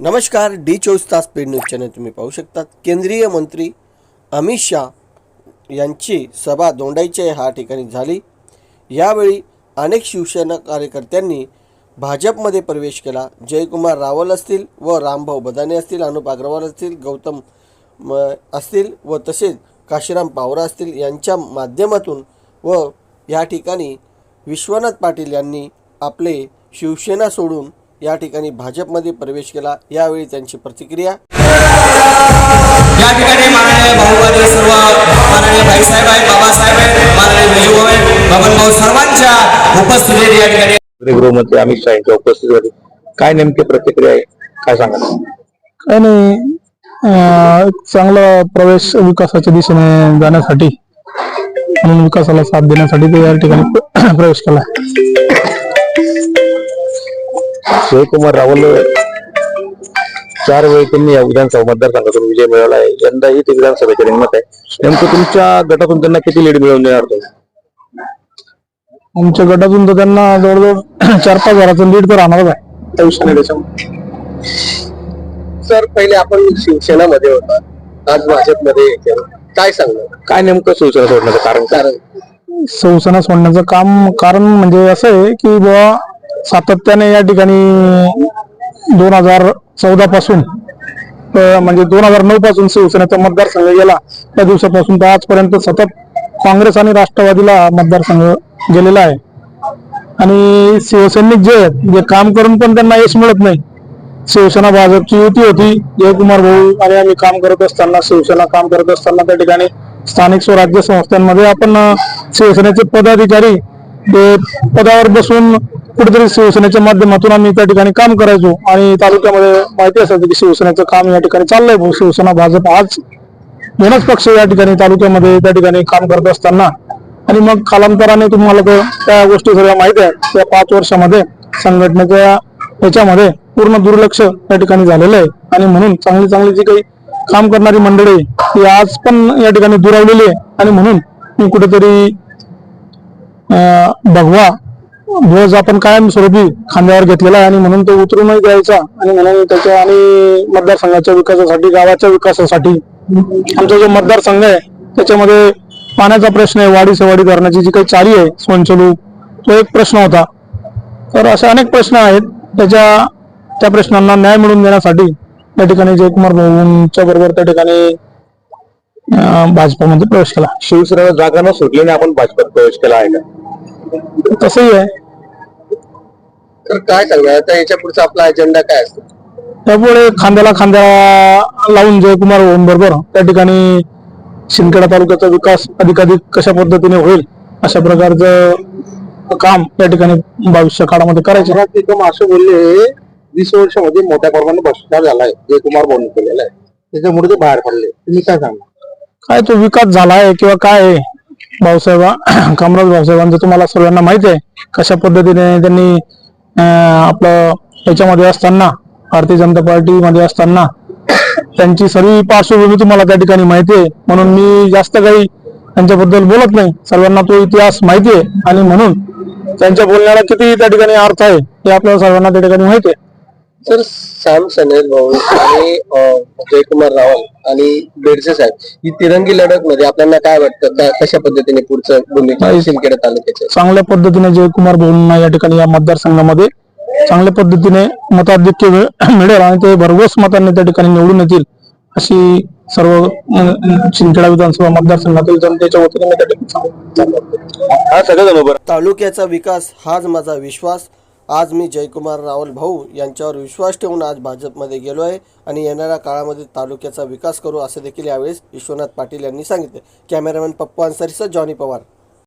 नमस्कार डी चोवीस तास पेड न्यूज चॅनल तुम्ही पाहू शकतात. केंद्रीय मंत्री अमित शाह यांची सभा दोंडाईच्या ह्या ठिकाणी झाली. यावेळी अनेक शिवसेना कार्यकर्त्यांनी भाजपमध्ये प्रवेश केला. जयकुमार रावल असतील व रामभाऊ बदाने असतील अनुप अग्रवाल असतील गौतम म असतील व तसेच काशीराम पावरा असतील यांच्या माध्यमातून व या ठिकाणी विश्वनाथ पाटील यांनी आपले शिवसेना सोडून या ठिकाणी भाजपमध्ये प्रवेश केला. यावेळी त्यांची प्रतिक्रिया. या ठिकाणी माननीय भाऊबंद सर्व माननीय भाईसाहेब आहेत बाबासाहेब आहेत माननीय विजू आहेत बबन भाऊ सर्वांच्या उपस्थितीत या ठिकाणी गृहमंत्री अमित शहा यांच्या उपस्थितीमध्ये काय नेमकी प्रतिक्रिया आहे? काय सांगा काही नाही. चांगला प्रवेश विकासाच्या दिशेने जाण्यासाठी म्हणून विकासाला साथ देण्यासाठी ते या ठिकाणी प्रवेश केला. जयकुमार रावल चार वेळी त्यांनी या विधानसभा मतदारसंघातून विजय मिळवला आहे. यंदाही ते विधानसभेचे रिंगणात आहे. नेमकं तुमच्या गटातून त्यांना किती लीड मिळवून देणार तुम्ही? आमच्या गटातून तर त्यांना जवळजवळ चार पाच हजाराचं लीड तर राहणारच आहे. त्या विषयाने त्याच्यामुळे सर पहिले आपण शिवसेनामध्ये होता. आज भाजपमध्ये काय सांगणार? काय नेमकं शिवसेना सोडण्याचं कारण? कारण? शिवसेना सोडण्याचं काम कारण म्हणजे असं आहे की बुवा सातत्याने या ठिकाणी दोन हजार चौदा पासून म्हणजे दोन हजार नऊ पासून शिवसेनेचा मतदारसंघ गेला. त्या दिवसापासून तर आजपर्यंत सतत काँग्रेस आणि राष्ट्रवादीला मतदारसंघ गेलेला आहे. आणि शिवसैनिक जे जे काम करून पण त्यांना यश मिळत नाही. शिवसेना भाजपची युती होती. जयकुमार भाऊ आणि आम्ही काम करत असताना शिवसेना काम करत असताना त्या ठिकाणी स्थानिक स्वराज्य संस्थांमध्ये आपण शिवसेनेचे पदाधिकारी ते पदावर बसून कुठेतरी शिवसेनेच्या माध्यमातून आम्ही त्या ठिकाणी काम करायचो आणि तालुक्यामध्ये माहिती असायचं की शिवसेनेचं काम या ठिकाणी चाललंय. भाऊ शिवसेना भाजप आज दोनच पक्ष या ठिकाणी तालुक्यामध्ये त्या ठिकाणी काम करत असताना. आणि मग कालांतराने तुम्हाला त्या गोष्टी सगळ्या माहिती आहे त्या पाच वर्षामध्ये संघटनेच्या याच्यामध्ये पूर्ण दुर्लक्ष या ठिकाणी झालेलं आहे. आणि म्हणून चांगली चांगली जी काही काम करणारी मंडळी आहे, ती आज पण या ठिकाणी दुरावलेली आहे. आणि म्हणून मी कुठेतरी अं, भगवा ध्वज आपण कायमस्वरूपी खांद्यावर घेतलेला आहे आणि म्हणून तो उतरूनही द्यायचा आणि म्हणून त्याच्या आणि मतदारसंघाच्या विकासासाठी गावाच्या विकासासाठी आमचा जो मतदारसंघ आहे त्याच्यामध्ये पाण्याचा प्रश्न आहे वाढी सवाडी धरणाची जी काही चाली आहे स्वयंचलू तो एक प्रश्न होता. तर असे अनेक प्रश्न आहेत. त्याच्या त्या प्रश्नांना न्याय मिळवून देण्यासाठी त्या ठिकाणी जयकुमार भाऊंच्या बरोबर त्या ठिकाणी भाजपमध्ये प्रवेश केला. शिवसेनेला जागा न सुटल्याने आपण भाजपात प्रवेश केला आहे का? तसंही आहे. तर काय सांगणार आता याच्या पुढचा आपला अजेंडा काय असतो? त्यामुळे खांद्याला खांद्या लावून जयकुमार बरोबर. त्या ठिकाणी शिंदखेडा तालुक्याचा विकास अधिकाधिक कशा पद्धतीने होईल अशा प्रकारचं काम त्या ठिकाणी भविष्य काळामध्ये करायचे. एकदम असं बोलले वीस वर्षामध्ये मोठ्या प्रमाणात भ्रष्टाचार झालाय जयकुमार भाऊनी केलेला आहे. त्याच्यामुळे ते बाहेर पडले. तुम्ही काय सांगा? काय तो विकास झाला आहे किंवा काय आहे? भाऊसाहेब कामराज भाऊसाहेबांचं तुम्हाला सर्वांना माहिती आहे कशा पद्धतीने त्यांनी आपलं याच्यामध्ये असताना भारतीय जनता पार्टीमध्ये असताना त्यांची सर्व पार्श्वभूमी तुम्हाला त्या ठिकाणी माहिती आहे. म्हणून मी जास्त काही त्यांच्याबद्दल बोलत नाही. सर्वांना तो इतिहास माहिती आहे. आणि म्हणून त्यांच्या बोलण्याला किती त्या ठिकाणी अर्थ आहे हे आपल्याला सर्वांना त्या ठिकाणी माहिती आहे. सर सॅम सनेल भाऊ आणि जयकुमार रावल आणि बेडसे साहेब ही तिरंगी लढत मध्ये आपल्याला काय वाटतं? का- कशा पद्धतीने पुढचं भूमिका शिंदखेडा तालुक्याचे? चांगल्या पद्धतीने जयकुमार भाऊंना या ठिकाणी या मतदारसंघामध्ये चांगल्या पद्धतीने मताधिक्य मिळ- मिळेल आणि ते भरघोस मतांनी त्या ठिकाणी निवडून येतील अशी सर्व अं, शिंदखेडा विधानसभा मतदारसंघातील जनतेच्या वतीने मी त्या ठिकाणी सांगतो. हा सगळं तालुक्याचा विकास हाच माझा विश्वास. आज मी जयकुमार रावल भाऊ यांच्यावर विश्वास ठेवून आज भाजपमध्ये गेलो आहे आणि येणाऱ्या काळामध्ये तालुक्याचा विकास करू असे देखील यावेळेस विश्वनाथ पाटील यांनी सांगितले. कॅमेरामॅन पप्पू अन्सारीसह जॉनी पवार.